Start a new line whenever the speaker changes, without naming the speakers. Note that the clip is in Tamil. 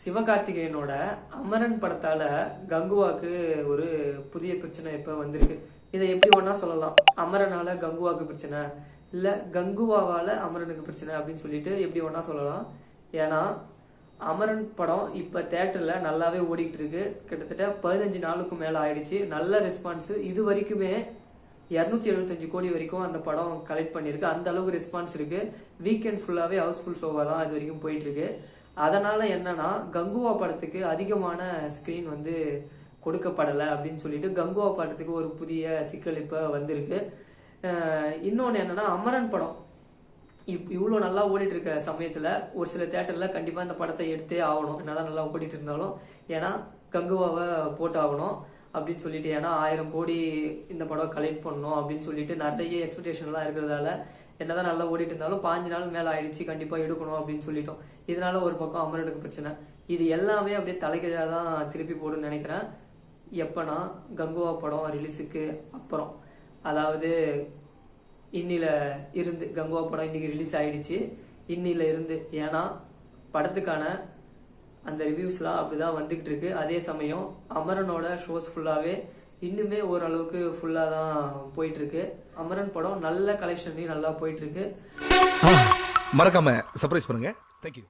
சிவகார்த்திகேயனோட அமரன் படத்தால கங்குவாக்கு ஒரு புதிய பிரச்சனை இப்ப வந்திருக்கு. இதை எப்படி ஒன்றா சொல்லலாம்? அமரனால கங்குவாக்கு பிரச்சனை இல்ல கங்குவாவால அமரனுக்கு பிரச்சனை அப்படின்னு சொல்லிட்டு எப்படி ஒன்றா சொல்லலாம்? ஏன்னா அமரன் படம் இப்ப தேட்டர்ல நல்லாவே ஓடிக்கிட்டு இருக்கு. கிட்டத்தட்ட பதினஞ்சு நாளுக்கு மேல ஆயிடுச்சு. நல்ல ரெஸ்பான்ஸ் இது வரைக்குமே இரநூத்தி எழுபத்தஞ்சு கோடி வரைக்கும் அந்த படம் கலெக்ட் பண்ணியிருக்கு. அந்த அளவுக்கு ரெஸ்பான்ஸ் இருக்கு. வீக்கெண்ட் ஃபுல்லாவே ஹவுஸ்ஃபுல் ஷோவாக தான் இது வரைக்கும் போயிட்டு இருக்கு. அதனால என்னன்னா கங்குவா படத்துக்கு அதிகமான ஸ்க்ரீன் வந்து கொடுக்கப்படலை அப்படின்னு சொல்லிட்டு கங்குவா படத்துக்கு ஒரு புதிய சிக்கலிப்பை வந்திருக்கு. இன்னொன்று என்னன்னா அமரன் படம். இப் இவ்வளோ நல்லா ஓடிட்டு இருக்க சமயத்தில் ஒரு சில தேட்டரில் கண்டிப்பாக இந்த படத்தை எடுத்தே ஆகணும். என்னதான் நல்லா ஓடிட்டு இருந்தாலும் ஏன்னா கங்குவாவை போட்டு ஆகணும் அப்படின்னு சொல்லிட்டு ஏன்னா ஆயிரம் கோடி இந்த படம் கலெக்ட் பண்ணணும் அப்படின்னு சொல்லிட்டு நிறைய எக்ஸ்பெக்டேஷன்லாம் இருக்கிறதால என்னதான் நல்லா ஓடிட்டு இருந்தாலும் பாஞ்சு நாள் மேலே ஆயிடுச்சு கண்டிப்பாக எடுக்கணும் அப்படின்னு சொல்லிட்டோம். இதனால ஒரு பக்கம் அமரனுக்கு பிரச்சனை. இது எல்லாமே அப்படியே தலைகீழாக தான் திருப்பி போடுன்னு நினைக்கிறேன். எப்பனா கங்குவா படம் ரிலீஸுக்கு அப்புறம். அதாவது இன்னில இருந்து கங்குவா படம் இன்னைக்கு ரிலீஸ் ஆயிடுச்சு. இன்னில இருந்து ஏன்னா படத்துக்கான அந்த ரிவ்யூஸ்லாம் அப்படிதான் வந்துகிட்டு இருக்கு. அதே சமயம் அமரனோட ஷோஸ் ஃபுல்லாகவே இன்னுமே ஓரளவுக்கு ஃபுல்லாக தான் போயிட்டு இருக்கு. அமரன் படம் நல்ல கலெக்ஷன்லையும் நல்லா போயிட்டு இருக்கு.
மறக்காம சர்ப்ரைஸ் பண்ணுங்க. தேங்க்யூ